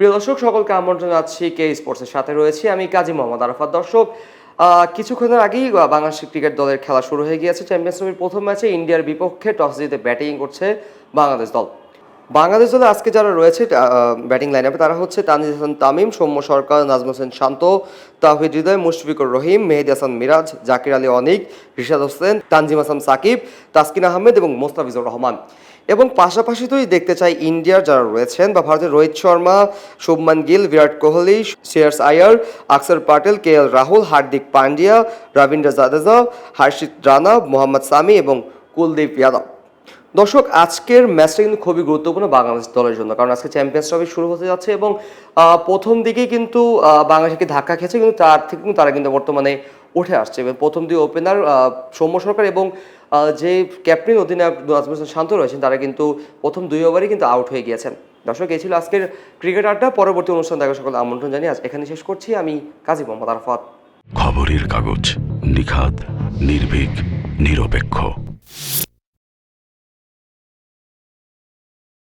প্রিয় দর্শক, সকলকে আমন্ত্রণ জানাচ্ছি কে স্পোর্টসের সাথে রয়েছি। আমি কাজী মোহাম্মদ আরাফাত। দর্শক কিছুক্ষণের আগেই বাংলাদেশ ক্রিকেট দলের খেলা শুরু হয়ে গিয়েছে। চ্যাম্পিয়ন্স ট্রফির প্রথম ম্যাচে ইন্ডিয়ার বিপক্ষে টস জিতে ব্যাটিং করছে বাংলাদেশ দল। বাংলাদেশ দলে আজকে যারা রয়েছে ব্যাটিং লাইন আপে তারা হচ্ছে তানজিদ হাসান তামিম, সৌম্য সরকার নাজম হোসেন শান্ত তাহিদ হৃদয়, মুশফিকুর রহিম, মেহেদি হাসান মিরাজ, জাকির আলী অনিক, রিশাদ হোসেন, তানজিম হাসান সাকিব, তাসকিন আহমেদ এবং মোস্তাফিজুর রহমান। এবং পাশাপাশি তুই দেখতে চাই ইন্ডিয়ার যারা রয়েছেন বা ভারতের রোহিত শর্মা, শুভমান গিল, বিরাট কোহলি, শ্রেয়াস আয়ার, আকসর পাটেল কে এল রাহুল, হার্দিক পান্ডিয়া, রবীন্দ্র জাদেজা, হর্ষিত রানা, মোহাম্মদ সামি এবং কুলদীপ যাদব। দর্শক, আজকের ম্যাচটা কিন্তু খুবই গুরুত্বপূর্ণ বাংলাদেশ দলের জন্য, কারণ আজকে চ্যাম্পিয়ন্স ট্রফি শুরু হতে যাচ্ছে এবং প্রথম দিকেই কিন্তু বাংলাদেশকে ধাক্কা খেয়েছে, কিন্তু তার থেকে কিন্তু তারা কিন্তু বর্তমানে উঠে আসছে। এবং প্রথম দুই ওপেনার সৌম্য সরকার এবং যে ক্যাপ্টেন অধিনায়ক নাজমুল হোসেন শান্ত রয়েছেন, তারা কিন্তু প্রথম দুই ওভারই কিন্তু আউট হয়ে গিয়েছেন। দর্শক, এই ছিল আজকের ক্রিকেট আড্ডা। পরবর্তী অনুষ্ঠান দেখা সকল আমন্ত্রণ জানিয়ে আজ এখানে শেষ করছি। আমি কাজী মোহাম্মদ আরফাত। খবরের কাগজ নিখাদ, নির্ভীক, নিরপেক্ষ।